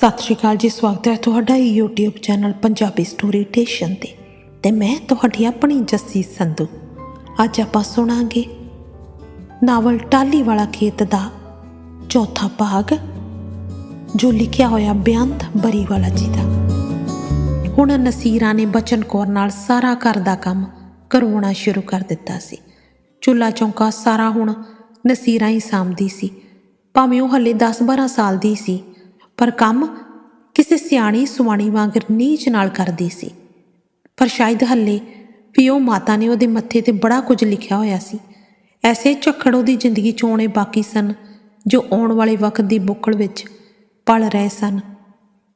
ਸਤਿ ਸ਼੍ਰੀ ਅਕਾਲ ਜੀ, ਸਵਾਗਤ ਹੈ ਤੁਹਾਡਾ YouTube channel Punjabi story station ਤੇ ਤੇ ਮੈਂ ਤੁਹਾਡੀ ਆਪਣੀ ਜੱਸੀ ਸੰਧੂ। ਅੱਜ ਆਪਾਂ ਸੁਣਾਂਗੇ ਨਾਵਲ ਟਾਲੀ ਵਾਲਾ ਖੇਤ ਦਾ ਚੌਥਾ ਭਾਗ, ਜੋ ਲਿਖਿਆ ਹੋਇਆ ਬੇਅੰਤ ਬਰੀਵਾਲਾ ਜੀ ਦਾ। ਹੁਣ ਨਸੀਰਾ ਨੇ ਬਚਨ ਕੌਰ ਨਾਲ ਸਾਰਾ ਘਰ ਦਾ ਕੰਮ ਕਰਵਾਉਣਾ ਸ਼ੁਰੂ ਕਰ ਦਿੱਤਾ ਸੀ। ਚੁੱਲਾ ਚੌਂਕਾ ਸਾਰਾ ਹੁਣ ਨਸੀਰਾ ਹੀ ਸਾਂਭਦੀ ਸੀ। ਭਾਵੇਂ ਉਹ ਹਲੇ 10-12 ਸਾਲ ਦੀ ਸੀ ਪਰ ਕੰਮ ਕਿਸੇ ਸਿਆਣੀ ਸੁਆਣੀ ਵਾਂਗ ਨੀਚ ਨਾਲ ਕਰਦੀ ਸੀ। ਪਰ ਸ਼ਾਇਦ ਹੱਲੇ ਪਿਓ ਮਾਤਾ ਨੇ ਉਹਦੇ ਮੱਥੇ ਤੇ ਬੜਾ ਕੁਝ ਲਿਖਿਆ ਹੋਇਆ ਸੀ। ਐਸੇ ਝੱਖੜ ਉਹਦੀ ਜ਼ਿੰਦਗੀ ਚੋਂ ਆਉਣੇ ਬਾਕੀ ਸਨ, ਜੋ ਆਉਣ ਵਾਲੇ ਵਕਤ ਦੀ ਬੁੱਕਲ ਵਿੱਚ ਪਲ ਰਹੇ ਸਨ।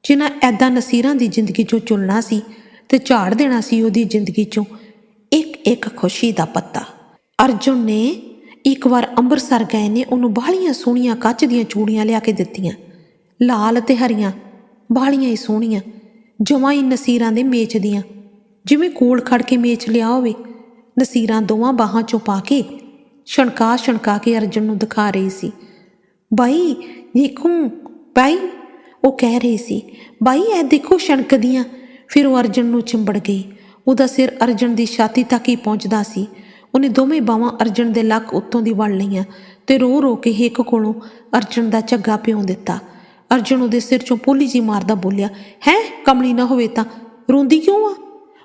ਜਿਨ੍ਹਾਂ ਐਦਾਂ ਨਸੀਰਾਂ ਦੀ ਜ਼ਿੰਦਗੀ ਚੋਂ ਚੁਣਨਾ ਸੀ ਤੇ ਝਾੜ ਦੇਣਾ ਸੀ ਉਹਦੀ ਜ਼ਿੰਦਗੀ ਚੋਂ ਇੱਕ ਇੱਕ ਖੁਸ਼ੀ ਦਾ ਪੱਤਾ। ਅਰਜੁਨ ਨੇ ਇੱਕ ਵਾਰ ਅੰਮ੍ਰਿਤਸਰ ਗਏ ਨੇ, ਉਹਨੂੰ ਬਾਹਲੀਆਂ ਸੋਹਣੀਆਂ ਕੱਚ ਦੀਆਂ ਚੂੜੀਆਂ ਲਿਆ ਕੇ ਦਿੱਤੀਆਂ। ਲਾਲ ਤੇ ਹਰੀਆਂ, ਬਾਹਲੀਆਂ ਹੀ ਸੋਹਣੀਆਂ, ਜਮਾਂ ਹੀ ਨਸੀਰਾਂ ਦੇ ਮੇਚ ਦੀਆਂ। ਜਿਵੇਂ ਕੋਲ ਖੜ ਕੇ ਮੇਚ ਲਿਆ ਹੋਵੇ, ਨਸੀਰਾਂ ਦੋਵਾਂ ਬਾਹਾਂ ਚੋਂ ਪਾ ਕੇ ਛਣਕਾ ਛਣਕਾ ਕੇ ਅਰਜਨ ਨੂੰ ਦਿਖਾ ਰਹੀ ਸੀ। ਬਾਈ, ਦੇਖੋ, ਬਾਈ, ਉਹ ਕਹਿ ਰਹੀ ਸੀ, ਬਾਈ, ਇਹ ਦੇਖੋ ਛਣਕਦੀਆਂ ਫਿਰ ਉਹ ਅਰਜਨ ਨੂੰ ਚਿੰਬੜ ਗਈ। ਉਹਦਾ ਸਿਰ ਅਰਜਨ ਦੀ ਛਾਤੀ ਤੱਕ ਹੀ ਪਹੁੰਚਦਾ ਸੀ। ਉਹਨੇ ਦੋਵੇਂ ਬਾਹਾਂ ਅਰਜਨ ਦੇ ਲੱਕ ਉੱਤੋਂ ਦੀ ਵੜ ਲਈਆਂ ਤੇ ਰੋ ਰੋ ਕੇ ਹਿੱਕ ਕੋਲੋਂ ਅਰਜਨ ਦਾ ਝੱਗਾ ਪਿਉਂ ਦਿੱਤਾ। ਅਰਜਨ ਉਹਦੇ ਸਿਰ ਚੋਂ ਪੋਲੀ ਜੀ ਮਾਰਦਾ ਬੋਲਿਆ, ਹੈ, ਕਮਲੀ ਨਾ ਹੋਵੇ ਤਾਂ, ਰੋਂਦੀ ਕਿਉਂ ਆ?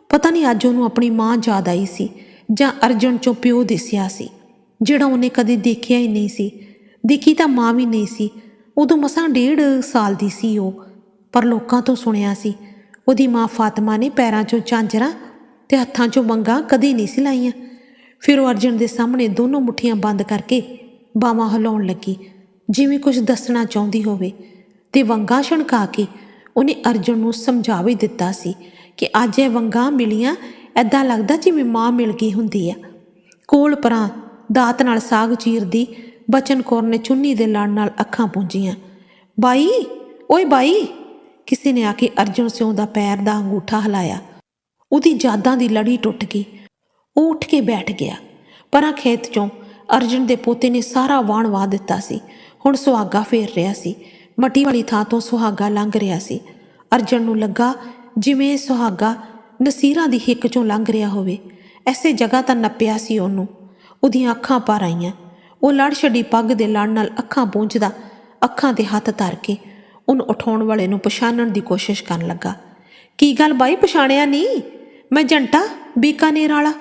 ਪਤਾ ਨਹੀਂ ਅੱਜ ਉਹਨੂੰ ਆਪਣੀ ਮਾਂ ਯਾਦ ਆਈ ਸੀ, ਜਾਂ ਅਰਜਨ ਚੋਂ ਪਿਓ ਦਿਸਿਆ ਸੀ, ਜਿਹੜਾ ਉਹਨੇ ਕਦੇ ਦੇਖਿਆ ਹੀ ਨਹੀਂ ਸੀ, ਦੇਖੀ ਤਾਂ ਮਾਂ ਵੀ ਨਹੀਂ ਸੀ, ਉਦੋਂ ਮਸਾਂ ਡੇਢ ਸਾਲ ਦੀ ਸੀ ਉਹ, ਪਰ ਲੋਕਾਂ ਤੋਂ ਸੁਣਿਆ ਸੀ, ਉਹਦੀ ਮਾਂ ਫਾਤਮਾ ਨੇ ਪੈਰਾਂ 'ਚੋਂ ਝਾਂਜਰਾਂ ਤੇ ਹੱਥਾਂ 'ਚੋਂ ਵੰਗਾਂ ਕਦੇ ਨਹੀਂ ਸੀ ਲਾਈਆਂ, ਫਿਰ ਉਹ ਅਰਜਨ ਦੇ ਸਾਹਮਣੇ ਦੋਨੋਂ ਮੁੱਠੀਆਂ ਬੰਦ ਕਰਕੇ ਬਾਹਾਂ ਹਿਲਾਉਣ ਲੱਗੀ, ਜਿਵੇਂ ਕੁਝ ਦੱਸਣਾ ਚਾਹੁੰਦੀ ਹੋਵੇ ਤੇ ਵੰਗਾਂ ਛਣਕਾ ਕੇ ਉਹਨੇ ਅਰਜਨ ਨੂੰ ਸਮਝਾ ਵੀ ਦਿੱਤਾ ਸੀ ਕਿ ਅੱਜ ਇਹ ਵੰਗਾਂ ਮਿਲੀਆਂ ਐਦਾਂ ਲੱਗਦਾ ਜਿਵੇਂ ਮਾਂ ਮਿਲ ਗਈ ਹੁੰਦੀ ਆ। ਕੋਲ ਪਰਾਂ ਦਾਤ ਨਾਲ ਸਾਗ ਚੀਰਦੀ ਬਚਨ ਕੌਰ ਨੇ ਚੁੰਨੀ ਦੇ ਲੜ ਨਾਲ ਅੱਖਾਂ ਪੂੰਝੀਆਂ ਬਾਈ, ਓਏ ਬਾਈ! ਕਿਸੇ ਨੇ ਆ ਕੇ ਅਰਜਨ ਸਿਉਂ ਦਾ ਪੈਰ ਦਾ ਅੰਗੂਠਾ ਹਿਲਾਇਆ। ਉਹਦੀ ਯਾਦਾਂ ਦੀ ਲੜੀ ਟੁੱਟ ਗਈ। ਉਹ ਉੱਠ ਕੇ ਬੈਠ ਗਿਆ। ਪਰਾਂ ਖੇਤ ਚੋਂ ਅਰਜਨ ਦੇ ਪੋਤੇ ਨੇ ਸਾਰਾ ਵਾਣ ਵਾ ਦਿੱਤਾ ਸੀ। ਹੁਣ ਸੁਹਾਗਾ ਫੇਰ ਰਿਹਾ ਸੀ। ਮੱਟੀ ਵਾਲੀ ਥਾਂ ਤੋਂ ਸੁਹਾਗਾ ਲੰਘ ਰਿਹਾ ਸੀ। ਅਰਜਨ ਨੂੰ ਲੱਗਾ ਜਿਵੇਂ ਸੁਹਾਗਾ ਨਸੀਰਾਂ ਦੀ ਹਿੱਕ ਚੋਂ ਲੰਘ ਰਿਹਾ ਹੋਵੇ। ਐਸੇ ਜਗ੍ਹਾ ਤਾਂ ਨੱਪਿਆ ਸੀ ਉਹਨੂੰ। ਉਹਦੀਆਂ ਅੱਖਾਂ ਭਰ ਆਈਆਂ। ਉਹ ਲੜ ਛੱਡੀ ਪੱਗ ਦੇ ਲੜ ਨਾਲ ਅੱਖਾਂ ਪੂੰਝਦਾ ਅੱਖਾਂ ਤੇ ਹੱਥ ਧਰ ਕੇ ਉਹਨੂੰ ਉਠਾਉਣ ਵਾਲੇ ਨੂੰ ਪਛਾਣਨ ਦੀ ਕੋਸ਼ਿਸ਼ ਕਰਨ ਲੱਗਾ। ਕੀ ਗੱਲ ਬਾਈ, ਪਛਾਣਿਆ ਨਹੀਂ? ਮੈਂ ਜੰਟਾ, ਬੀਕਾਨੇਰ ਵਾਲਾ।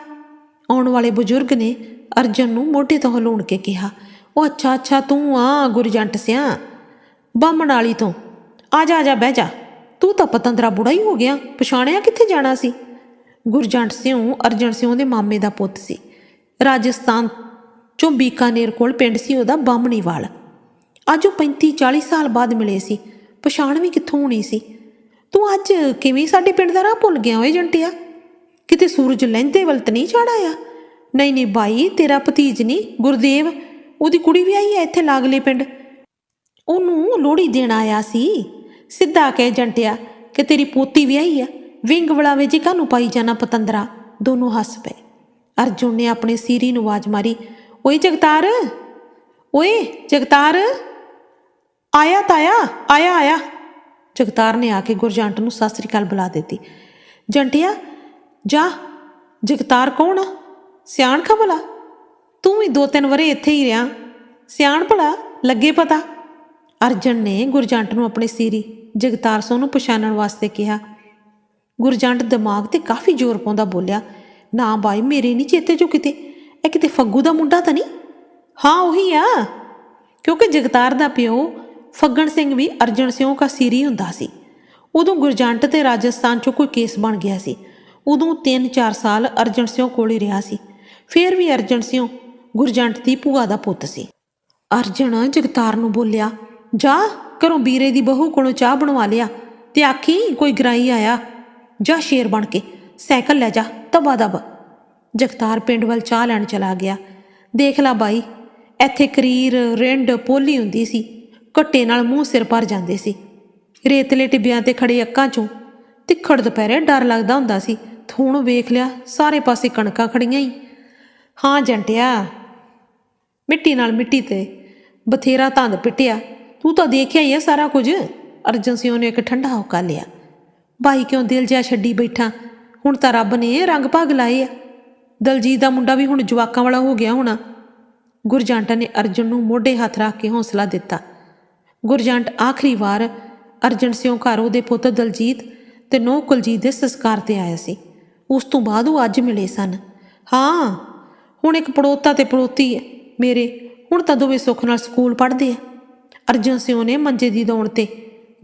ਆਉਣ ਵਾਲੇ ਬਜ਼ੁਰਗ ਨੇ ਅਰਜਨ ਨੂੰ ਮੋਢੇ ਤੋਂ ਹਲੂਣ ਕੇ ਕਿਹਾ, ਉਹ ਅੱਛਾ ਅੱਛਾ ਤੂੰ ਆ, ਗੁਰਜੰਟ ਸਿਆ। ਬਾਹਮਣ ਵਾਲੀ ਤੋਂ। ਆ ਜਾ ਆ ਜਾ, ਬਹਿ ਜਾ। ਤੂੰ ਤਾਂ ਪਤੰਦਰਾ ਬੁੜਾ ਹੀ ਹੋ ਗਿਆ। ਪਛਾਣਿਆ ਕਿੱਥੇ ਜਾਣਾ ਸੀ? ਗੁਰਜੰਟ ਸਿੰਘ ਅਰਜਨ ਸਿਉ ਦੇ ਮਾਮੇ ਦਾ ਪੁੱਤ ਸੀ। ਰਾਜਸਥਾਨ ਚੋਂ ਬੀਕਾਨੇਰ ਕੋਲ ਪਿੰਡ ਸੀ ਉਹਦਾ ਬਾਹਮਣੀਵਾਲ ਅੱਜ ਉਹ 35 40 ਸਾਲ ਬਾਅਦ ਮਿਲੇ ਸੀ। ਪਛਾਣ ਵੀ ਕਿੱਥੋਂ ਹੋਣੀ ਸੀ? ਤੂੰ ਅੱਜ ਕਿਵੇਂ ਸਾਡੇ ਪਿੰਡ ਦਾ ਰਾਹ ਭੁੱਲ ਗਿਆ ਓਏ ਜੰਟਿਆ? ਕਿਤੇ ਸੂਰਜ ਲਹਿੰਦੇ ਵਲਤ ਨਹੀਂ ਚੜ ਆਇਆ? ਨਹੀਂ ਨਹੀਂ ਬਾਈ, ਤੇਰਾ ਭਤੀਜ ਨਹੀਂ, ਗੁਰਦੇਵ, ਉਹਦੀ ਕੁੜੀ ਵੀ ਆਈ ਹੈ ਇੱਥੇ ਲਾਗਲੇ ਪਿੰਡ। ਉਹਨੂੰ ਲੋੜੀ ਦੇਣ ਆਇਆ ਸੀ। ਸਿੱਧਾ ਕਹਿ ਜੰਟਿਆ ਕਿ ਤੇਰੀ ਪੋਤੀ ਵਿਆਹੀ ਆ, ਵਿੰਗ ਵਲਾਵੇ ਜੀ ਕਾਹਨੂੰ ਪਾਈ ਜਾਣਾ ਪਤੰਦਰਾ? ਦੋਨੋਂ ਹੱਸ ਪਏ। ਅਰਜੁਨ ਨੇ ਆਪਣੇ ਸੀਰੀ ਨੂੰ ਆਵਾਜ਼ ਮਾਰੀ, ਓਏ ਜਗਤਾਰ ਓਏ ਜਗਤਾਰ, ਆਇਆ ਤਾਇਆ, ਆਇਆ ਆਇਆ। ਜਗਤਾਰ ਨੇ ਆ ਕੇ ਗੁਰਜੰਟ ਨੂੰ ਸਤਿ ਸ੍ਰੀ ਅਕਾਲ ਬੁਲਾ ਦਿੱਤੀ। ਜੰਟਿਆ, ਜਾ, ਜਗਤਾਰ ਕੌਣ ਆ? ਸਿਆਣ ਖਾ ਤੂੰ ਵੀ ਦੋ ਤਿੰਨ ਵਰੇ ਇੱਥੇ ਹੀ ਰਿਆ ਸਿਆਣ ਭਲਾ, ਲੱਗੇ ਪਤਾ? ਅਰਜਨ ਨੇ ਗੁਰਜੰਟ ਨੂੰ ਆਪਣੇ ਸੀਰੀ ਜਗਤਾਰ ਸਿੰਘ ਨੂੰ ਪਛਾਣਨ ਵਾਸਤੇ ਕਿਹਾ। ਗੁਰਜੰਟ ਦਿਮਾਗ ਤੇ ਕਾਫੀ ਜ਼ੋਰ ਪਾਉਂਦਾ ਬੋਲਿਆ, ਨਾ ਬਾਈ, ਮੇਰੇ ਨਹੀਂ ਚੇਤੇ ਜੋ ਕਿਤੇ, ਇਹ ਕਿਤੇ ਫੱਗੂ ਦਾ ਮੁੰਡਾ ਤਾਂ ਨਹੀਂ ਹਾਂ, ਉਹੀ ਆ। ਕਿਉਂਕਿ ਜਗਤਾਰ ਦਾ ਪਿਓ ਫੱਗਣ ਸਿੰਘ ਵੀ ਅਰਜਨ ਸਿੰਘ ਦਾ ਸੀਰੀ ਹੁੰਦਾ ਸੀ। ਉਦੋਂ ਗੁਰਜੰਟ ਤੇ ਰਾਜਸਥਾਨ 'ਚੋਂ ਕੋਈ ਕੇਸ ਬਣ ਗਿਆ ਸੀ। ਉਦੋਂ 3-4 ਸਾਲ ਅਰਜਨ ਸਿੰਘ ਕੋਲ ਹੀ ਰਿਹਾ ਸੀ। ਫੇਰ ਵੀ ਅਰਜਨ ਸਿੰਘ ਗੁਰਜੰਟ ਦੀ ਭੂਆ ਦਾ ਪੁੱਤ ਸੀ। ਅਰਜਨ ਜਗਤਾਰ ਨੂੰ ਬੋਲਿਆ ਜਾ ਘਰੋਂ ਬੀਰੇ ਦੀ ਬਹੂ ਕੋਲੋਂ ਚਾਹ ਬਣਵਾ ਲਿਆ ਤੇ ਆਖੀ, ਕੋਈ ਗਰਾਈ ਆਇਆ। ਜਾ ਸ਼ੇਰ ਬਣ ਕੇ, ਸਾਈਕਲ ਲੈ ਜਾ ਤਬਾ ਦਬ। ਜਗਤਾਰ ਪਿੰਡ ਵੱਲ ਚਾਹ ਲੈਣ ਚਲਾ ਗਿਆ। ਦੇਖ ਲਾ ਬਾਈ, ਇੱਥੇ ਕਰੀਰ, ਰਿੰਡ, ਪੋਲੀ ਹੁੰਦੀ ਸੀ। ਘੱਟੇ ਨਾਲ ਮੂੰਹ ਸਿਰ ਭਰ ਜਾਂਦੇ ਸੀ। ਰੇਤਲੇ ਟਿੱਬਿਆਂ ਤੇ ਖੜੇ ਅੱਕਾਂ ਚੋਂ ਤਿੱਖੜ ਦੁਪਹਿਰੇ ਡਰ ਲੱਗਦਾ ਹੁੰਦਾ ਸੀ। ਥੂਣ ਵੇਖ ਲਿਆ, ਸਾਰੇ ਪਾਸੇ ਕਣਕਾਂ ਖੜੀਆਂ ਹੀ ਹਾਂ ਜੰਟਿਆ, ਮਿੱਟੀ ਨਾਲ ਮਿੱਟੀ ਤੇ ਬਥੇਰਾ ਧੰਦ ਪਿੱਟਿਆ। ਤੂੰ ਤਾਂ ਦੇਖਿਆ ਹੀ ਹੈ ਸਾਰਾ ਕੁਝ। ਅਰਜਨ ਸਿੰਘ ਨੇ ਇੱਕ ਠੰਡਾ ਹੋਕਾ ਲਿਆ। ਭਾਈ ਕਿਉਂ ਦਿਲ ਜਿਹਾ ਛੱਡੀ ਬੈਠਾ? ਹੁਣ ਤਾਂ ਰੱਬ ਨੇ ਰੰਗ ਭਾਗ ਲਾਏ ਆ। ਦਲਜੀਤ ਦਾ ਮੁੰਡਾ ਵੀ ਹੁਣ ਜਵਾਕਾਂ ਵਾਲਾ ਹੋ ਗਿਆ ਹੋਣਾ। ਗੁਰਜੰਟ ਨੇ ਅਰਜਨ ਨੂੰ ਮੋਢੇ ਹੱਥ ਰੱਖ ਕੇ ਹੌਸਲਾ ਦਿੱਤਾ। ਗੁਰਜੰਟ ਆਖਰੀ ਵਾਰ ਅਰਜਨ ਸਿੰਘ ਘਰ ਉਹਦੇ ਪੁੱਤ ਦਲਜੀਤ ਤੇ ਨੋ ਕੁਲਜੀਤ ਦੇ ਸੰਸਕਾਰ ਤੇ ਆਇਆ ਸੀ। ਉਸ ਤੋਂ ਬਾਅਦ ਉਹ ਅੱਜ ਮਿਲੇ ਸਨ। ਹਾਂ, ਹੁਣ ਇੱਕ ਪੜੋਤਾ ਤੇ ਪੜੋਤੀ ਮੇਰੇ, ਹੁਣ ਤਾਂ ਦੋਵੇਂ ਸੁੱਖ ਨਾਲ ਸਕੂਲ ਪੜ੍ਹਦੇ ਆ। ਅਰਜਨ ਸਿੰਘ ਨੇ ਮੰਜੇ ਦੀ ਦੌਣ ਤੇ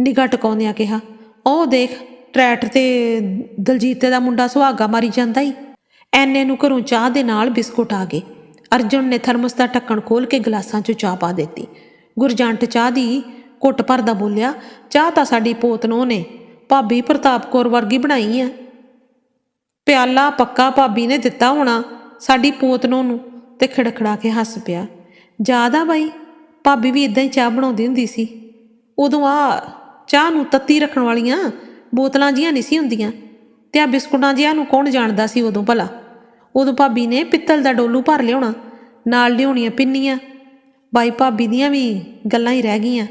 ਨਿਗਾਹ ਟਿਕਾਉਂਦਿਆਂ ਕਿਹਾ, ਉਹ ਦੇਖ, ਟਰੈਟ ਤੇ ਦਲਜੀਤ ਦਾ ਮੁੰਡਾ ਸੁਹਾਗਾ ਮਾਰੀ ਜਾਂਦਾ ਈ। ਐਨੇ ਨੂੰ ਘਰੋਂ ਚਾਹ ਦੇ ਨਾਲ ਬਿਸਕੁਟ ਆ ਗਏ। ਅਰਜਨ ਨੇ ਥਰਮਸ ਦਾ ਢੱਕਣ ਖੋਲ ਕੇ ਗਲਾਸਾਂ 'ਚ ਚਾਹ ਪਾ ਦਿੱਤੀ। ਗੁਰਜੰਟ ਚਾਹ ਦੀ ਘੁੱਟ ਭਰਦਾ ਬੋਲਿਆ, ਚਾਹ ਤਾਂ ਸਾਡੀ ਪੋਤਨੋਂ ਨੇ ਭਾਬੀ ਪ੍ਰਤਾਪ ਕੌਰ ਵਰਗੀ ਬਣਾਈ ਆ ਪਿਆਲਾ ਪੱਕਾ ਭਾਬੀ ਨੇ ਦਿੱਤਾ ਹੋਣਾ ਸਾਡੀ ਪੋਤਨੋਂ ਨੂੰ। ਤੇ ਖੜਖੜਾ ਕੇ ਹੱਸ ਪਿਆ, ਜ਼ਿਆਦਾ ਬਾਈ। ਭਾਬੀ ਵੀ ਇਦਾਂ ਹੀ ਚਾਹ ਬਣਾਉਂਦੀ ਹੁੰਦੀ ਸੀ। ਉਦੋਂ ਆ ਚਾਹ ਨੂੰ ਤੱਤੀ ਰੱਖਣ ਵਾਲੀਆਂ ਬੋਤਲਾਂ ਜੀਆਂ ਨਹੀਂ ਸੀ ਹੁੰਦੀਆਂ। ਤੇ ਆ ਬਿਸਕੁਟਾਂ ਜਿਹਾਂ ਨੂੰ ਕੌਣ ਜਾਣਦਾ ਸੀ ਉਦੋਂ ਭਲਾ? ਉਦੋਂ ਭਾਬੀ ਨੇ ਪਿੱਤਲ ਦਾ ਡੋਲੂ ਭਰ ਲਿਆਉਣਾ, ਨਾਲ ਲਿਆਉਣੀਆਂ ਪਿੰਨੀਆਂ। ਬਾਈ ਭਾਬੀ ਦੀਆਂ ਵੀ ਗੱਲਾਂ ਹੀ ਰਹਿ ਗਈਆਂ।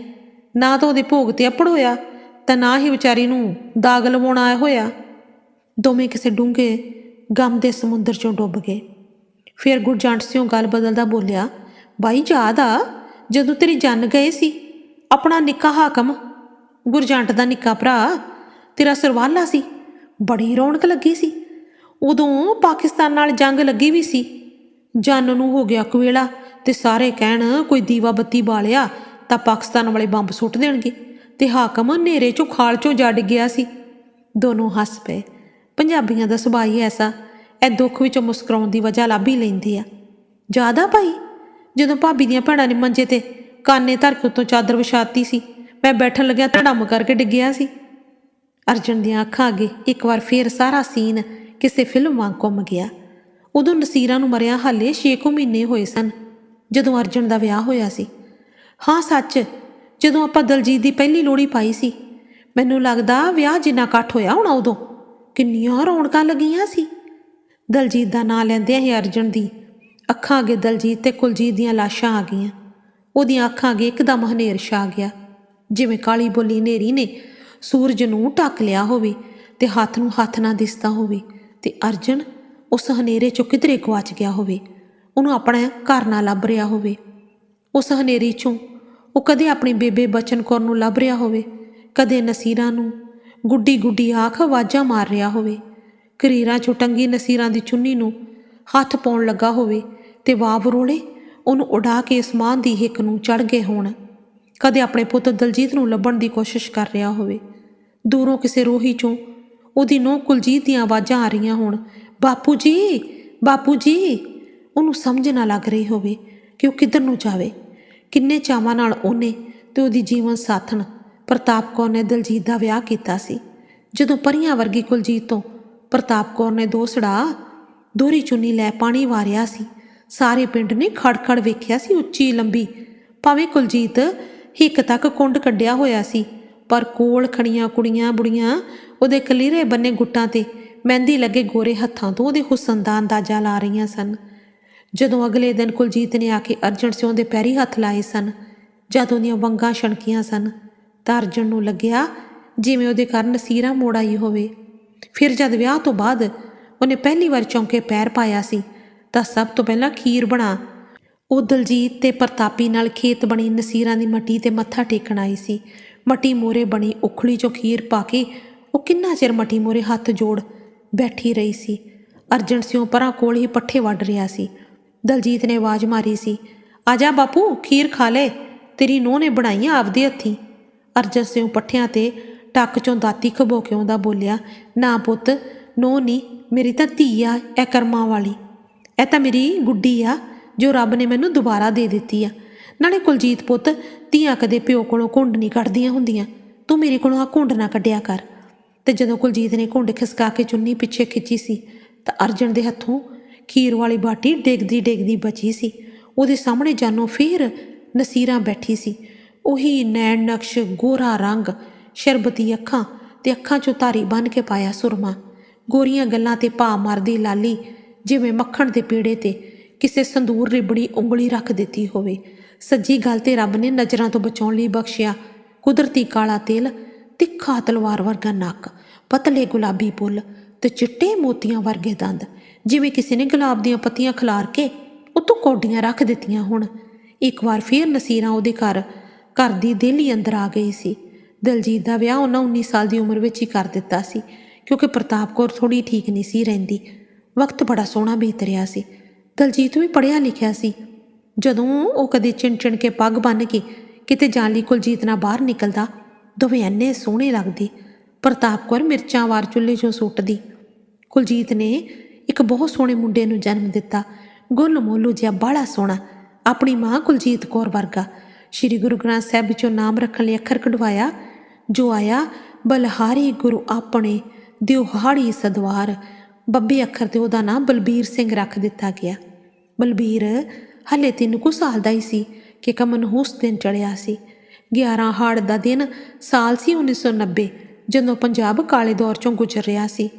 ਨਾ ਤਾਂ ਉਹਦੇ ਭੋਗ ਤੇ ਅੱਪੜ ਹੋਇਆ, ਤਾਂ ਨਾ ਹੀ ਵਿਚਾਰੀ ਨੂੰ ਦਾਗ ਲਵਾਉਣਾ ਆਇਆ ਹੋਇਆ। ਦੋਵੇਂ ਕਿਸੇ ਡੂੰਘੇ ਗਮ ਦੇ ਸਮੁੰਦਰ ਚੋਂ ਡੁੱਬ ਗਏ। ਫਿਰ ਗੁਰਜੰਟ ਸਿੰਘ ਗੱਲ ਬਦਲਦਾ ਬੋਲਿਆ, ਬਾਈ ਯਾਦ ਆ ਜਦੋਂ ਤੇਰੀ ਜੰਨ ਗਏ ਸੀ, ਆਪਣਾ ਨਿੱਕਾ ਹਾਕਮ ਗੁਰਜੰਟ ਦਾ ਨਿੱਕਾ ਭਰਾ, ਤੇਰਾ ਸਰਵਾਲਾ ਸੀ, ਬੜੀ ਰੌਣਕ ਲੱਗੀ ਸੀ। ਉਦੋਂ ਪਾਕਿਸਤਾਨ ਨਾਲ ਜੰਗ ਲੱਗੀ ਵੀ ਸੀ। ਜੰਨ ਨੂੰ ਹੋ ਗਿਆ ਕੁਵੇਲਾ ਤੇ ਸਾਰੇ ਕਹਿਣ, ਕੋਈ ਦੀਵਾ ਬੱਤੀ ਬਾਲਿਆ ਤਾਂ ਪਾਕਿਸਤਾਨ ਵਾਲੇ ਬੰਬ ਸੁੱਟ ਦੇਣਗੇ ਤੇ ਹਾਕਮ ਹਨੇਰੇ ਚੋਂ ਖਾਲ ਚੋਂ ਜੜ ਗਿਆ ਸੀ। ਦੋਨੋਂ ਹੱਸ ਪਏ। ਪੰਜਾਬੀਆਂ ਦਾ ਸੁਭਾਅ ਹੀ ਐਸਾ, ਇਹ ਦੁੱਖ ਵਿੱਚੋਂ ਮੁਸਕਰਾਉਣ ਦੀ ਵਜ੍ਹਾ ਲੱਭ ਹੀ ਲੈਂਦੇ ਆ। ਜ਼ਿਆਦਾ ਭਾਈ ਜਦੋਂ ਭਾਬੀ ਦੀਆਂ ਭੈਣਾਂ ਨੇ ਮੰਜੇ ਤੇ ਕਾਨੇ ਧਰ ਕੇ ਉੱਤੋਂ ਚਾਦਰ ਵਿਛਾਤੀ ਸੀ, ਮੈਂ ਬੈਠਣ ਲੱਗਿਆ ਧੜਮ ਕਰਕੇ ਡਿੱਗਿਆ ਸੀ। ਅਰਜਨ ਦੀਆਂ ਅੱਖਾਂ ਅੱਗੇ ਇੱਕ ਵਾਰ ਫੇਰ ਸਾਰਾ ਸੀਨ ਕਿਸੇ ਫਿਲਮ ਵਾਂਗ ਘੁੰਮ ਗਿਆ। ਉਦੋਂ ਨਸੀਰਾਂ ਨੂੰ ਮਰਿਆ ਹਾਲੇ 6 ਮਹੀਨੇ ਹੋਏ ਸਨ, ਜਦੋਂ ਅਰਜਨ ਦਾ ਵਿਆਹ ਹੋਇਆ ਸੀ। ਹਾਂ, ਸੱਚ, ਜਦੋਂ ਆਪਾਂ ਦਲਜੀਤ ਦੀ ਪਹਿਲੀ ਲੋੜੀ ਪਾਈ ਸੀ, ਮੈਨੂੰ ਲੱਗਦਾ ਵਿਆਹ ਜਿੰਨਾ ਇਕੱਠ ਹੋਇਆ ਹੋਣਾ ਉਦੋਂ, ਕਿੰਨੀਆਂ ਰੌਣਕਾਂ ਲੱਗੀਆਂ ਸੀ। ਦਲਜੀਤ ਦਾ ਨਾਂ ਲੈਂਦਿਆਂ ਹੀ ਅਰਜਨ ਦੀ ਅੱਖਾਂ ਅੱਗੇ ਦਲਜੀਤ ਤੇ ਕੁਲਜੀਤ ਦੀਆਂ ਲਾਸ਼ਾਂ ਆ ਗਈਆਂ। ਉਹਦੀਆਂ ਅੱਖਾਂ ਅੱਗੇ ਇੱਕਦਮ ਹਨੇਰ ਛਾ ਗਿਆ। ਜਿਵੇਂ ਕਾਲੀ ਬੋਲੀ ਨੇਰੀ ਨੇ ਸੂਰਜ ਨੂੰ ਢੱਕ ਲਿਆ ਹੋਵੇ ਤੇ ਹੱਥ ਨੂੰ ਹੱਥ ਨਾ ਦਿਸਦਾ ਹੋਵੇ ਤੇ ਅਰਜਨ ਉਸ ਹਨੇਰੇ ਚੋਂ ਕਿਧਰੇ ਗਵਾਚ ਗਿਆ ਹੋਵੇ। ਉਹਨੂੰ ਆਪਣਾ ਘਰ ਨਾ ਲੱਭ ਰਿਹਾ ਹੋਵੇ। ਉਸ ਹਨੇਰੀ ਚੋਂ ਉਹ ਕਦੇ ਆਪਣੀ ਬੇਬੇ ਬਚਨ ਕੌਰ ਨੂੰ ਲੱਭ ਰਿਹਾ ਹੋਵੇ, ਕਦੇ ਨਸੀਰਾਂ ਨੂੰ ਗੁੱਡੀ ਗੁੱਡੀ ਆਖ ਆਵਾਜ਼ਾਂ ਮਾਰ ਰਿਹਾ ਹੋਵੇ। ਕਰੀਰਾਂ ਚੋਂ ਟੰਗੀ ਨਸੀਰਾਂ ਦੀ ਚੁੰਨੀ ਨੂੰ ਹੱਥ ਪਾਉਣ ਲੱਗਾ ਹੋਵੇ ਤੇ ਵਾਵ ਰੋਲੇ, ਉਹਨੂੰ ਉਡਾ ਕੇ ਅਸਮਾਨ ਦੀ ਹਿੱਕ ਨੂੰ ਚੜ ਗਏ ਹੋਣ। ਕਦੇ ਆਪਣੇ ਪੁੱਤ ਦਲਜੀਤ ਨੂੰ ਲੱਭਣ ਦੀ ਕੋਸ਼ਿਸ਼ ਕਰ ਰਿਹਾ ਹੋਵੇ। ਦੂਰੋਂ ਕਿਸੇ ਰੋਹੀ ਚੋਂ ਉਹਦੀ ਨੋਹ ਕੁਲਜੀਤ ਦੀਆਂ ਆਵਾਜ਼ਾਂ ਆ ਰਹੀਆਂ ਹੋਣ। ਬਾਪੂ ਜੀ ਬਾਪੂ ਜੀ, ਉਹਨੂੰ ਸਮਝ ਨਾ ਲੱਗ ਰਹੀ ਹੋਵੇ ਕਿ ਉਹ ਕਿੱਧਰ ਨੂੰ ਜਾਵੇ। ਕਿੰਨੇ ਚਾਵਾਂ ਨਾਲ ਉਹਨੇ ਤੇ ਉਹਦੀ ਜੀਵਨ ਸਾਥਣ ਪ੍ਰਤਾਪ ਕੌਰ ਨੇ ਦਲਜੀਤ ਦਾ ਵਿਆਹ ਕੀਤਾ ਸੀ। ਜਦੋਂ ਪਰੀਆਂ ਵਰਗੀ ਕੁਲਜੀਤ ਤੋਂ ਪ੍ਰਤਾਪ ਕੌਰ ਨੇ ਦੋ ਸੜਾ ਦੋਰੀ ਚੁੰਨੀ ਲੈ ਪਾਣੀ ਵਾਰਿਆ ਸੀ। ਸਾਰੇ ਪਿੰਡ ਨੇ ਖੜਖੜ ਵੇਖਿਆ ਸੀ ਉੱਚੀ ਲੰਬੀ। ਭਾਵੇਂ ਕੁਲਜੀਤ ਹਿੱਕ ਤੱਕ ਕੁੰਡ ਕੱਢਿਆ ਹੋਇਆ ਸੀ, ਪਰ ਕੋਲ ਖੜੀਆਂ ਕੁੜੀਆਂ ਬੁੜੀਆਂ ਉਹਦੇ ਕਲੀਰੇ ਬੰਨੇ ਗੁੱਟਾਂ ਤੇ ਮਹਿੰਦੀ ਲੱਗੇ ਗੋਰੇ ਹੱਥਾਂ ਤੋਂ ਉਹਦੇ ਹੁਸਨ ਦਾ ਅੰਦਾਜ਼ਾ ਲਾ ਰਹੀਆਂ ਸਨ। ਜਦੋਂ ਅਗਲੇ ਦਿਨ ਕੁਲਜੀਤ ਨੇ ਆ ਕੇ ਅਰਜਨ ਸਿੰਘ ਦੇ ਪੈਰੀ ਹੱਥ ਲਾਏ ਸਨ, ਜਦ ਉਹਦੀਆਂ ਵੰਗਾਂ ਛਣਕੀਆਂ ਸਨ, ਤਾਂ ਅਰਜਨ ਨੂੰ ਲੱਗਿਆ ਜਿਵੇਂ ਉਹਦੇ ਕਾਰਨ ਨਸੀਰਾ ਮੋੜ ਆਈ ਹੋਵੇ। ਫਿਰ ਜਦ ਵਿਆਹ ਤੋਂ ਬਾਅਦ ਉਹਨੇ ਪਹਿਲੀ ਵਾਰ ਚੌਂਕੇ ਪੈਰ ਪਾਇਆ ਸੀ, ਤਾਂ ਸਭ ਤੋਂ ਪਹਿਲਾਂ ਖੀਰ ਬਣਾ। ਉਹ ਦਲਜੀਤ ਤੇ ਪ੍ਰਤਾਪੀ ਨਾਲ ਖੇਤ ਬਣੀ ਨਸੀਰਾਂ ਦੀ ਮੱਟੀ ਤੇ ਮੱਥਾ ਟੇਕਣ ਆਈ ਸੀ। ਮੱਟੀ ਮੋਰੇ ਬਣੀ ਉਖਲੀ ਚੋਂ ਖੀਰ ਪਾ ਕੇ ਉਹ ਕਿੰਨਾ ਚਿਰ ਮੱਟੀ ਮੋਰੇ ਹੱਥ ਜੋੜ ਬੈਠੀ ਰਹੀ ਸੀ। ਅਰਜਨ ਸਿੰਘ ਪਰਾਂ ਕੋਲ ਹੀ ਪੱਠੇ ਵੱਢ ਰਿਹਾ ਸੀ। ਦਲਜੀਤ ਨੇ ਆਵਾਜ਼ ਮਾਰੀ ਸੀ ਆਜਾ ਬਾਪੂ, ਖੀਰ ਖਾ ਲੈ, ਤੇਰੀ ਨੂੰਹ ਨੇ ਬਣਾਈਆਂ ਆਪਦੇ ਹੱਥੀਂ। ਅਰਜਨ ਸਿੰਘ ਪੱਠਿਆਂ ਤੇ ਟੱਕ ਚੋਂ ਦਾਤੀ ਖਬੋ ਕੇ ਆਉਂਦਾ ਬੋਲਿਆ, ਨਾ ਪੁੱਤ ਨੋ ਨਹੀਂ ਮੇਰੀ ਤਾਂ ਧੀ ਆ, ਇਹ ਕਰਮਾਂ ਵਾਲੀ। ਇਹ ਤਾਂ ਮੇਰੀ ਗੁੱਡੀ ਆ, ਜੋ ਰੱਬ ਨੇ ਮੈਨੂੰ ਦੁਬਾਰਾ ਦੇ ਦਿੱਤੀ ਆ। ਨਾਲੇ ਕੁਲਜੀਤ ਪੁੱਤ, ਧੀਆਂ ਕਦੇ ਪਿਓ ਕੋਲੋਂ ਘੁੰਡ ਨਹੀਂ ਕੱਢਦੀਆਂ ਹੁੰਦੀਆਂ। ਤੂੰ ਮੇਰੇ ਕੋਲੋਂ ਆ ਘੁੰਡ ਨਾ ਕੱਢਿਆ ਕਰ। ਤੇ ਜਦੋਂ ਕੁਲਜੀਤ ਨੇ ਘੁੰਡ ਖਿਸਕਾ ਕੇ ਚੁੰਨੀ ਪਿੱਛੇ ਖਿੱਚੀ ਸੀ, ਤਾਂ ਅਰਜਨ ਦੇ ਹੱਥੋਂ ਖੀਰ ਵਾਲੀ ਬਾਟੀ ਡਿੱਗਦੀ ਡਿੱਗਦੀ ਬਚੀ ਸੀ। ਉਹਦੇ ਸਾਹਮਣੇ ਜਾਨੋ ਫੇਰ ਨਸੀਰਾਂ ਬੈਠੀ ਸੀ। ਉਹੀ ਨੈਣ ਨਕਸ਼, ਗੋਰਾ ਰੰਗ, ਸ਼ਰਬਤੀ ਅੱਖਾਂ ਤੇ ਅੱਖਾਂ 'ਚੋਂ ਧਾਰੀ ਬੰਨ ਕੇ ਪਾਇਆ ਸੁਰਮਾ। ਗੋਰੀਆਂ ਗੱਲਾਂ ਤੇ ਭਾ ਮਾਰਦੀ ਲਾਲੀ, ਜਿਵੇਂ ਮੱਖਣ ਦੇ ਪੀੜੇ ਤੇ ਕਿਸੇ ਸੰਦੂਰ ਰਿਬੜੀ ਉਂਗਲੀ ਰੱਖ ਦਿੱਤੀ ਹੋਵੇ। ਸੱਜੀ ਗੱਲ ਤੇ ਰੱਬ ਨੇ ਨਜ਼ਰਾਂ ਤੋਂ ਬਚਾਉਣ ਲਈ ਬਖਸ਼ਿਆ। ਕੁਦਰਤੀ ਕਾਲਾ ਤੇਲ, ਤਿੱਖਾ ਤਲਵਾਰ ਵਰਗਾ ਨੱਕ, ਪਤਲੇ ਗੁਲਾਬੀ ਬੁੱਲ ਤੇ ਚਿੱਟੇ ਮੋਤੀਆਂ ਵਰਗੇ ਦੰਦ। ਜਿਵੇਂ ਕਿਸੇ ਨੇ ਗੁਲਾਬ ਦੀਆਂ ਪੱਤੀਆਂ ਖਿਲਾਰ ਕੇ ਉਤੋਂ ਕੌਡੀਆਂ ਰੱਖ ਦਿੱਤੀਆਂ ਹੁਣ। ਇੱਕ ਵਾਰ ਫੇਰ ਨਸੀਰਾਂ ਉਹਦੇ ਘਰ ਘਰ ਦੀ ਦਿਲ ਹੀ ਅੰਦਰ ਆ ਗਈ ਸੀ। ਦਲਜੀਤ ਦਾ ਵਿਆਹ ਉਹਨਾਂ 19 ਸਾਲ ਦੀ ਉਮਰ ਵਿੱਚ ਹੀ ਕਰ ਦਿੱਤਾ ਸੀ। ਕਿਉਂਕਿ ਪ੍ਰਤਾਪ ਕੌਰ ਥੋੜੀ ਠੀਕ ਨਹੀਂ ਸੀ ਰਹਿੰਦੀ। ਵਕਤ ਬੜਾ ਸੋਹਣਾ ਬੀਤ ਰਿਹਾ ਸੀ। ਦਲਜੀਤ ਵੀ ਪੜ੍ਹਿਆ ਲਿਖਿਆ ਸੀ। ਜਦੋਂ ਉਹ ਕਦੇ ਚਿਣ ਚਿਣ ਕੇ ਪੱਗ ਬੰਨ੍ਹ ਕੇ ਕਿਤੇ ਜਾਣ ਲਈ ਕੁਲਜੀਤ ਨਾਲ ਬਾਹਰ ਨਿਕਲਦਾ, ਦੋਵੇਂ ਇੰਨੇ ਸੋਹਣੇ ਲੱਗਦੇ। ਪ੍ਰਤਾਪ ਕੌਰ ਮਿਰਚਾਂ ਵਾਰ ਚੁੱਲ੍ਹੇ 'ਚੋਂ ਸੁੱਟਦੀ। ਕੁਲਜੀਤ ਨੇ ਇੱਕ ਬਹੁਤ ਸੋਹਣੇ ਮੁੰਡੇ ਨੂੰ ਜਨਮ ਦਿੱਤਾ। ਗੁੱਲ ਮੋਲੂ ਜਿਹਾ ਬਾਹਲਾ ਸੋਹਣਾ, ਆਪਣੀ ਮਾਂ ਕੁਲਜੀਤ ਕੌਰ ਵਰਗਾ। ਸ੍ਰੀ ਗੁਰੂ ਗ੍ਰੰਥ ਸਾਹਿਬ ਵਿੱਚੋਂ ਨਾਮ ਰੱਖਣ ਲਈ ਅੱਖਰ ਕਢਵਾਇਆ, ਜੋ ਆਇਆ, ਬਲਹਾਰੀ ਗੁਰੂ ਆਪਣੇ ਦਿਉਹਾੜੀ ਸਦਵਾਰ। ਬੱਬੇ ਅੱਖਰ ਤੇ ਉਹਦਾ ਨਾਂ ਬਲਬੀਰ ਸਿੰਘ ਰੱਖ ਦਿੱਤਾ ਗਿਆ। ਬਲਬੀਰ, ਹਲੇ ਤਿੰਨ ਕੁ ਸਾਲ ਦਾ ਹੀ ਸੀ ਕਿ ਕਮਨਹੂਸ ਦਿਨ ਚੜਿਆ ਸੀ? 11 ਹਾੜ ਦਾ ਦਿਨ ਸਾਲ ਸੀ 1990 ਜਦੋਂ ਪੰਜਾਬ ਕਾਲੇ ਦੌਰ ਚੋਂ ਗੁਜ਼ਰ ਰਿਹਾ ਸੀ।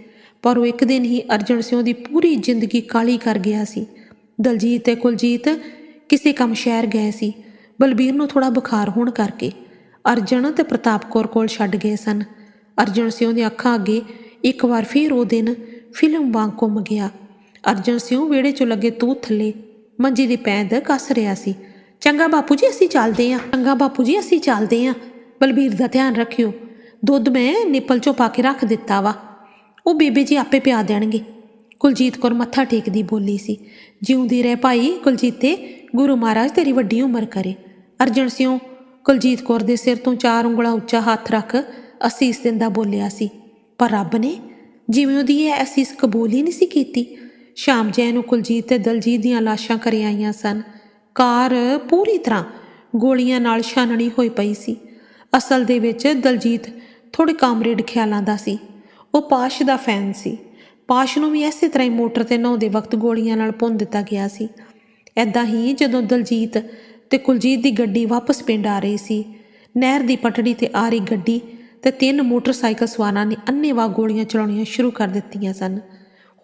ਪਰ ਉਹ ਇੱਕ ਦਿਨ ਹੀ ਅਰਜਨ ਸਿੰਘ ਦੀ ਪੂਰੀ ਜ਼ਿੰਦਗੀ ਕਾਲੀ ਕਰ ਗਿਆ ਸੀ। ਦਲਜੀਤ ਤੇ ਕੁਲਜੀਤ ਕਿਸੇ ਕੰਮ ਸ਼ਹਿਰ ਗਏ ਸੀ। ਬਲਬੀਰ ਨੂੰ ਥੋੜਾ ਬੁਖਾਰ ਹੋਣ ਕਰਕੇ ਅਰਜਨ ਤੇ ਪ੍ਰਤਾਪ ਕੌਰ ਕੋਲ ਛੱਡ ਗਏ ਸਨ। ਅਰਜਨ ਸਿੰਘ ਦੀਆਂ ਅੱਖਾਂ ਅੱਗੇ ਇੱਕ ਵਾਰ ਫੇਰ ਉਹ ਦਿਨ ਫਿਲਮ ਵਾਂਗ ਘੁੰਮ ਗਿਆ। ਅਰਜਨ ਸਿੰਘ ਵਿਹੜੇ 'ਚੋਂ ਲੱਗੇ ਤੂੰ ਥੱਲੇ, ਮੰਜੀ ਦੀ ਪੈਂਦ ਕੱਸ ਰਿਹਾ ਸੀ। ਚੰਗਾ ਬਾਪੂ ਜੀ, ਅਸੀਂ ਚੱਲਦੇ ਆਂ। ਚੰਗਾ ਬਾਪੂ ਜੀ, ਅਸੀਂ ਚੱਲਦੇ ਆਂ। ਬਲਬੀਰ ਦਾ ਧਿਆਨ ਰੱਖਿਓ। ਦੁੱਧ ਮੈਂ ਨਿੱਪਲ 'ਚੋਂ ਪਾ ਕੇ ਰੱਖ ਦਿੱਤਾ ਵਾ। ਉਹ ਬੇਬੇ ਜੀ ਆਪੇ ਪਿਆ ਦੇਣਗੇ। ਕੁਲਜੀਤ ਕੌਰ ਮੱਥਾ ਟੇਕਦੀ ਬੋਲੀ ਸੀ। ਜਿਉਂਦੀ ਰਹਿ ਭਾਈ ਕੁਲਜੀਤੇ ਗੁਰੂ ਮਹਾਰਾਜ ਤੇਰੀ ਵੱਡੀ ਉਮਰ ਕਰੇ। ਅਰਜਨ ਸਿੰਘ ਕੁਲਜੀਤ ਕੌਰ ਦੇ ਸਿਰ ਤੋਂ ਚਾਰ ਉਂਗਲਾਂ ਉੱਚਾ ਹੱਥ ਰੱਖ ਅਸੀਸ ਦਿੰਦਾ ਬੋਲਿਆ ਸੀ। ਪਰ ਰੱਬ ਨੇ ਜਿਵੇਂ ਉਹਦੀ ਇਹ ਅਸੀਸ ਕਬੂਲ ਹੀ ਨਹੀਂ ਸੀ ਕੀਤੀ, ਸ਼ਾਮ ਜੈ ਨੂੰ ਕੁਲਜੀਤ ਤੇ ਦਲਜੀਤ ਦੀਆਂ ਲਾਸ਼ਾਂ ਕਰੇ ਆਈਆਂ ਸਨ। ਕਾਰ ਪੂਰੀ ਤਰ੍ਹਾਂ ਗੋਲੀਆਂ ਨਾਲ ਛਾਨਣੀ ਹੋਈ ਪਈ ਸੀ। ਅਸਲ ਦੇ ਵਿੱਚ ਦਲਜੀਤ ਥੋੜੇ ਕਾਮਰੇਡ ਖਿਆਲਾਂ ਦਾ ਸੀ। ਉਹ ਪਾਸ਼ ਦਾ ਫੈਨ ਸੀ। ਪਾਸ਼ ਨੂੰ ਵੀ ਐਸੇ ਤਰ੍ਹਾਂ ਹੀ ਮੋਟਰ ਤੇ ਨਹਾਉਂਦੇ ਵਕਤ ਗੋਲੀਆਂ ਨਾਲ ਭੁੰਨ ਦਿੱਤਾ ਗਿਆ ਸੀ। ਐਦਾਂ ਹੀ ਜਦੋਂ ਦਲਜੀਤ ਤੇ ਕੁਲਜੀਤ ਦੀ ਗੱਡੀ ਵਾਪਸ ਪਿੰਡ ਆ ਰਹੀ ਸੀ, ਨਹਿਰ ਦੀ ਪਟੜੀ ਤੇ ਆ ਰਹੀ ਗੱਡੀ ਤੇ ਤਿੰਨ ਮੋਟਰਸਾਈਕਲ ਸਵਾਰਾਂ ਨੇ ਅੰਨ੍ਹੇਵਾਹ ਗੋਲੀਆਂ ਚਲਾਉਣੀਆਂ ਸ਼ੁਰੂ ਕਰ ਦਿੱਤੀਆਂ ਸਨ।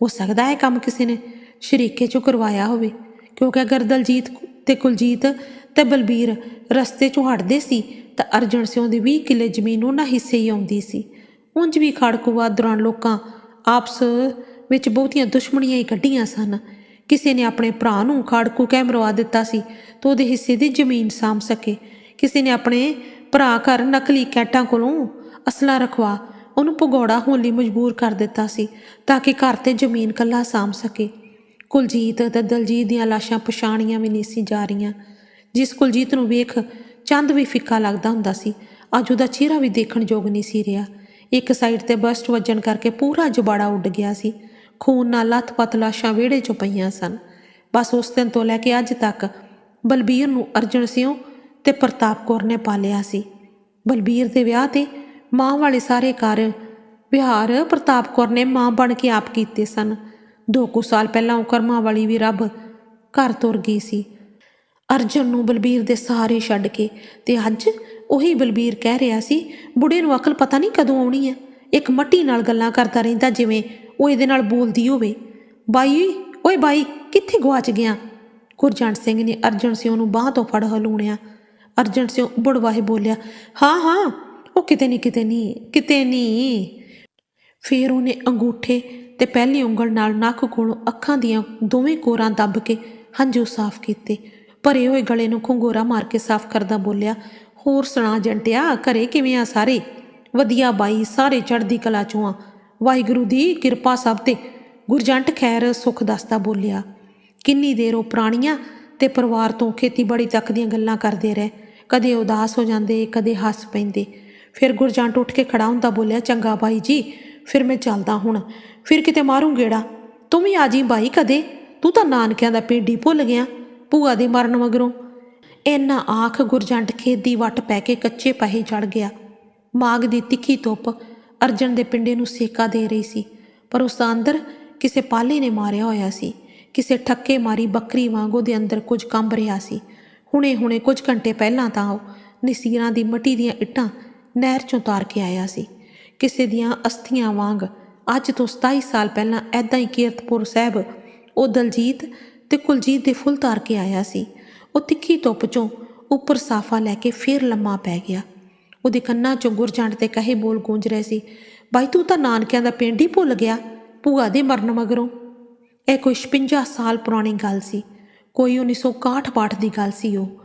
ਹੋ ਸਕਦਾ ਹੈ ਕੰਮ ਕਿਸੇ ਨੇ ਸ਼ਰੀਕੇ ਚੋਂ ਕਰਵਾਇਆ ਹੋਵੇ, ਕਿਉਂਕਿ ਅਗਰ ਦਲਜੀਤ ਤੇ ਕੁਲਜੀਤ ਤੇ ਬਲਬੀਰ ਰਸਤੇ ਚੋਂ ਹਟਦੇ ਸੀ, ਤਾਂ ਅਰਜਨ ਸਿਉਂ ਦੀ 20 ਕਿੱਲੇ ਜ਼ਮੀਨ ਉਹਨਾਂ ਹਿੱਸੇ ਹੀ ਆਉਂਦੀ ਸੀ। ਉਂਝ ਵੀ ਖੜਕੂਵਾ ਦੌਰਾਨ ਲੋਕਾਂ ਆਪਸ ਵਿੱਚ ਬਹੁਤੀਆਂ ਦੁਸ਼ਮਣੀਆਂ ਹੀ ਕੱਢੀਆਂ ਸਨ। ਕਿਸੇ ਨੇ ਆਪਣੇ ਭਰਾ ਨੂੰ ਖਾੜਕੂ ਕਹਿ ਮਰਵਾ ਦਿੱਤਾ ਸੀ ਤਾਂ ਉਹਦੇ ਹਿੱਸੇ ਦੀ ਜ਼ਮੀਨ ਸਾਂਭ ਸਕੇ। ਕਿਸੇ ਨੇ ਆਪਣੇ ਭਰਾ ਘਰ ਨਕਲੀ ਕੈਟਾਂ ਕੋਲੋਂ ਅਸਲਾ ਰਖਵਾ, ਉਹਨੂੰ ਭਗੌੜਾ ਹੋਣ ਲਈ ਮਜਬੂਰ ਕਰ ਦਿੱਤਾ ਸੀ, ਤਾਂ ਕਿ ਘਰ ਤੇ ਜ਼ਮੀਨ ਕੱਲਾ ਸਾਂਭ ਸਕੇ। ਕੁਲਜੀਤ ਤੇ ਦਲਜੀਤ ਦੀਆਂ ਲਾਸ਼ਾਂ ਪਛਾਣੀਆਂ ਵੀ ਨਹੀਂ ਸੀ ਜਾ ਰਹੀਆਂ। ਜਿਸ ਕੁਲਜੀਤ ਨੂੰ ਵੇਖ ਚੰਦ ਵੀ ਫਿੱਕਾ ਲੱਗਦਾ ਹੁੰਦਾ ਸੀ। ਅੱਜ ਉਹਦਾ ਚਿਹਰਾ ਵੀ ਦੇਖਣ ਯੋਗ ਨਹੀਂ ਸੀ ਰਿਹਾ। ਇੱਕ ਸਾਈਡ ਤੇ ਬਸਟ ਵੱਜਣ ਕਰਕੇ ਪੂਰਾ ਜਬਾੜਾ ਉੱਡ ਗਿਆ ਸੀ। ਖੂਨ ਨਾਲ ਲੱਥ-ਪੱਥ ਲਾਸ਼ਾਂ ਵਿਹੜੇ 'ਚੋਂ ਪਈਆਂ ਸਨ। ਬਸ ਉਸ ਦਿਨ ਤੋਂ ਲੈ ਕੇ ਅੱਜ ਤੱਕ ਬਲਬੀਰ ਨੂੰ ਅਰਜਨ ਸਿੰਘ ਤੇ ਪ੍ਰਤਾਪ ਕੌਰ ਨੇ ਪਾਲਿਆ ਸੀ। ਬਲਬੀਰ ਦੇ ਵਿਆਹ ਤੇ ਮਾਂ ਵਾਲੇ ਸਾਰੇ ਕਾਰਜ ਵਿਹਾਰ ਪ੍ਰਤਾਪ ਕੌਰ ਨੇ ਮਾਂ ਬਣ ਕੇ ਆਪ ਕੀਤੇ ਸਨ। ਦੋ ਕੁ ਸਾਲ ਪਹਿਲਾਂ ਉਹ ਕਰਮਾਂ ਵਾਲੀ ਵੀ ਰੱਬ ਘਰ ਤੁਰ ਗਈ ਸੀ। ਅਰਜਨ ਨੂੰ ਬਲਬੀਰ ਦੇ ਸਹਾਰੇ ਛੱਡ ਕੇ ਤੇ ਅੱਜ ਉਹੀ ਬਲਬੀਰ ਕਹਿ ਰਿਹਾ ਸੀ, ਬੁੜੇ ਨੂੰ ਅਕਲ ਪਤਾ ਨਹੀਂ ਕਦੋਂ ਆਉਣੀ ਹੈ। ਇੱਕ ਮੱਟੀ ਨਾਲ ਗੱਲਾਂ ਕਰਦਾ ਰਹਿੰਦਾ ਜਿਵੇਂ ਉਹ ਇਹਦੇ ਨਾਲ ਬੋਲਦੀ ਹੋਵੇ। ਬਾਈ, ਓਏ ਬਾਈ, ਕਿੱਥੇ ਗਵਾਚ ਗਿਆ? ਗੁਰਜੰਟ ਸਿੰਘ ਨੇ ਅਰਜਨ ਸਿੰਘ ਨੂੰ ਬਾਹ ਤੋਂ ਫੜ ਹਲੂਣਿਆ ਅਰਜਨ ਸਿੰਘ ਬੜਵਾਹੇ ਬੋਲਿਆ, ਹਾਂ ਹਾਂ ਉਹ ਕਿਤੇ ਨਹੀਂ ਕਿਤੇ ਨਹੀਂ ਕਿਤੇ ਨਹੀਂ ਫਿਰ ਉਹਨੇ ਅੰਗੂਠੇ ਤੇ ਪਹਿਲੀ ਉਂਗਲ ਨਾਲ ਨੱਕ ਕੋਲੋਂ ਅੱਖਾਂ ਦੀਆਂ ਦੋਵੇਂ ਕੋਰਾਂ ਦੱਬ ਕੇ ਹੰਝੂ ਸਾਫ਼ ਕੀਤੇ। ਭਰੇ ਹੋਏ ਗਲੇ ਨੂੰ ਖੰਗੋਰਾ ਮਾਰ ਕੇ ਸਾਫ਼ ਕਰਦਾ ਬੋਲਿਆ, ਹੋਰ ਸੁਣਾ ਜੰਟਿਆ, ਘਰੇ ਕਿਵੇਂ ਆ ਸਾਰੇ? ਵਧੀਆ ਬਾਈ, ਸਾਰੇ ਚੜ੍ਹਦੀ ਕਲਾ ਚੋਂ ਆ। ਵਾਹਿਗੁਰੂ ਦੀ ਕਿਰਪਾ ਸਭ ਤੇ। ਗੁਰਜੰਟ ਖੈਰ ਸੁਖ ਦੱਸਦਾ ਬੋਲਿਆ, ਕਿੰਨੀ ਦੇਰ ਉਹ ਪ੍ਰਾਣੀਆਂ ਤੇ ਪਰਿਵਾਰ ਤੋਂ ਖੇਤੀਬਾੜੀ ਤੱਕ ਦੀਆਂ ਗੱਲਾਂ ਕਰਦੇ ਰਹੇ? ਕਦੇ ਉਦਾਸ ਹੋ ਜਾਂਦੇ, ਕਦੇ ਹੱਸ ਪੈਂਦੇ। ਫਿਰ ਗੁਰਜੰਟ ਉੱਠ ਕੇ ਖੜਾ ਹੁੰਦਾ ਬੋਲਿਆ, ਚੰਗਾ ਬਾਈ ਜੀ, ਫਿਰ ਮੈਂ ਚੱਲਦਾ ਹੁਣ। ਫਿਰ ਕਿਤੇ ਮਾਰੂ ਗੇੜਾ? ਤੂੰ ਵੀ ਆ ਜੀ ਬਾਈ ਕਦੇ? ਤੂੰ ਤਾਂ ਨਾਨਕਿਆਂ ਦਾ ਪੇਡੀ ਭੁੱਲ ਗਿਆ, ਭੂਆ ਦੇ ਮਰਨ ਮਗਰੋਂ। ਇੰਨਾ ਆਖ ਗੁਰਜੰਟ ਖੇਦੀ ਵੱਟ ਪੈ ਕੇ ਕੱਚੇ ਪਹੇ ਚੜ ਗਿਆ। ਮਾਗ ਦੀ ਤਿੱਖੀ ਧੁੱਪ ਅਰਜਨ ਦੇ ਪਿੰਡੇ ਨੂੰ ਸੇਕਾ ਦੇ ਰਹੀ ਸੀ, ਪਰ ਉਸ ਦਾ ਅੰਦਰ ਕਿਸੇ ਪਾਲੇ ਨੇ ਮਾਰਿਆ ਹੋਇਆ ਸੀ। ਕਿਸੇ ਠੱਕੇ ਮਾਰੀ ਬੱਕਰੀ ਵਾਂਗ ਉਹਦੇ ਅੰਦਰ ਕੁਝ ਕੰਬ ਰਿਹਾ ਸੀ। ਹੁਣੇ-ਹੁਣੇ ਕੁਝ ਘੰਟੇ ਪਹਿਲਾਂ ਤਾਂ ਉਹ ਨਸੀਰਾਂ ਦੀ ਮਟੀ ਦੀਆਂ ਇੱਟਾਂ ਨਹਿਰ ਚੋਂ ਤਾਰ ਕੇ ਆਇਆ ਸੀ। ਕਿਸੇ ਦੀਆਂ ਅਸਥੀਆਂ ਵਾਂਗ ਅੱਜ ਤੋਂ 27 ਸਾਲ ਪਹਿਲਾਂ ਐਦਾਂ ਹੀ ਕੀਰਤਪੁਰ ਸਾਹਿਬ, ਉਹ ਦਲਜੀਤ ਤੇ ਕੁਲਜੀਤ ਦੇ ਫੁੱਲ ਤਾਰ ਕੇ ਆਇਆ ਸੀ। ਉਹ ਤਿੱਖੀ ਧੁੱਪ ਚੋਂ ਉੱਪਰ ਸਾਫਾ ਲੈ ਕੇ ਫੇਰ ਲੰਮਾ ਪੈ ਗਿਆ। ਉਹਦੇ ਕੰਨਾਂ ਚੋਂ ਗੁਰਜੰਟ ਤੇ ਕਹੇ ਬੋਲ ਗੂੰਜ ਰਹੇ ਸੀ, ਬਾਈ ਤੂੰ ਤਾਂ ਨਾਨਕਿਆਂ ਦਾ ਪਿੰਡ ਹੀ ਭੁੱਲ ਗਿਆ, ਭੂਆ ਦੇ ਮਰਨ ਮਗਰੋਂ। ਇਹ ਕੋਈ 56 ਸਾਲ ਪੁਰਾਣੀ ਗੱਲ ਸੀ, ਕੋਈ 1961 ਪਾਠ ਦੀ ਗੱਲ ਸੀ ਉਹ।